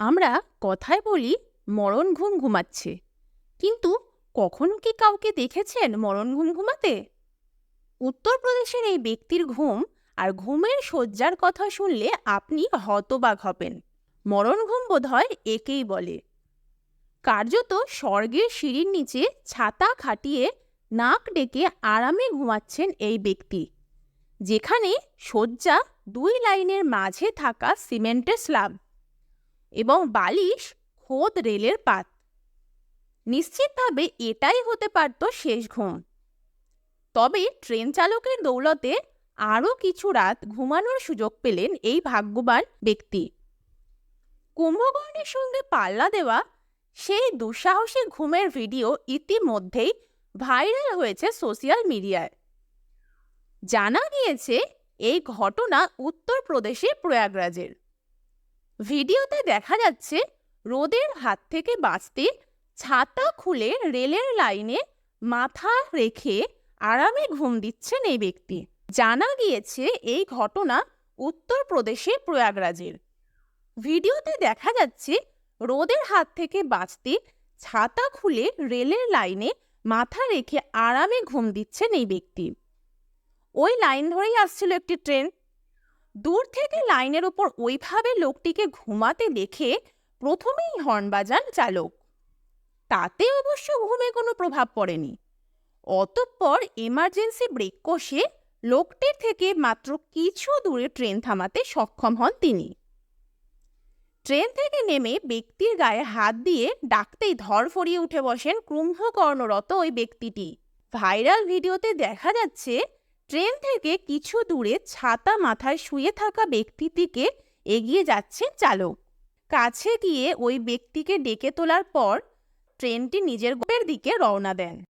আমরা কথায় বলি মরণ ঘুম ঘুমাচ্ছে। কিন্তু কখনো কি কাউকে দেখেছেন মরণ ঘুম ঘুমাতে? উত্তরপ্রদেশের এই ব্যক্তির ঘুম আর ঘুমের শয্যার কথা শুনলে আপনি হতবাক হবেন। মরণ ঘুম বোধহয় একেই বলে। কার্যত স্বর্গের সিঁড়ির নিচে ছাতা খাটিয়ে নাক ডেকে আরামে ঘুমাচ্ছেন এই ব্যক্তি, যেখানে শয্যা দুই লাইনের মাঝে থাকা সিমেন্টের স্ল্যাব। এবং বালিশ খোদ রেলের পাত। নিশ্চিতভাবে এটাই হতে পারত শেষ ঘুম। তবে ট্রেন চালকের দৌলতে আরও কিছু রাত ঘুমানোর সুযোগ পেলেন এই ভাগ্যবান ব্যক্তি। কুম্ভকর্ণের সঙ্গে পাল্লা দেওয়া সেই দুঃসাহসী ঘুমের ভিডিও ইতিমধ্যেই ভাইরাল হয়েছে সোশ্যাল মিডিয়ায়। জানা গিয়েছে, এই ঘটনা উত্তরপ্রদেশের প্রয়াগরাজের। ভিডিওতে দেখা যাচ্ছে রোদের হাত থেকে বাঁচতে ছাতা খুলে রেলের লাইনে মাথা রেখে আরামে ঘুম দিচ্ছেন এই ব্যক্তি। জানা গিয়েছে এই ঘটনা উত্তরপ্রদেশের প্রয়াগরাজের। ভিডিওতে দেখা যাচ্ছে রোদের হাত থেকে বাঁচতে ছাতা খুলে রেলের লাইনে মাথা রেখে আরামে ঘুম দিচ্ছেন এই ব্যক্তি। ওই লাইন ধরেই আসছিল একটি ট্রেন। দূর থেকে লাইনের ওপর ওইভাবে লোকটিকে ঘুমাতে দেখে প্রথমেই হর্ন বাজান চালক। তাতে অবশ্য ঘুমে কোনো প্রভাব পড়েনি। অতঃপর এমার্জেন্সি ব্রেক কষে লোকটির থেকে মাত্র কিছু দূরে ট্রেন থামাতে সক্ষম হন তিনি। ট্রেন থেকে নেমে ব্যক্তির গায়ে হাত দিয়ে ডাকতেই ধরফরিয়ে উঠে বসেন কুম্ভকর্ণরত ওই ব্যক্তিটি। ভাইরাল ভিডিওতে দেখা যাচ্ছে ট্রেন থেকে কিছু দূরে ছাতা মাথায় শুয়ে থাকা ব্যক্তিটিকে এগিয়ে যাচ্ছে চালক। কাছে গিয়ে ওই ব্যক্তিকে ডেকে তোলার পর ট্রেনটি নিজের গোপের দিকে রওনা দেন।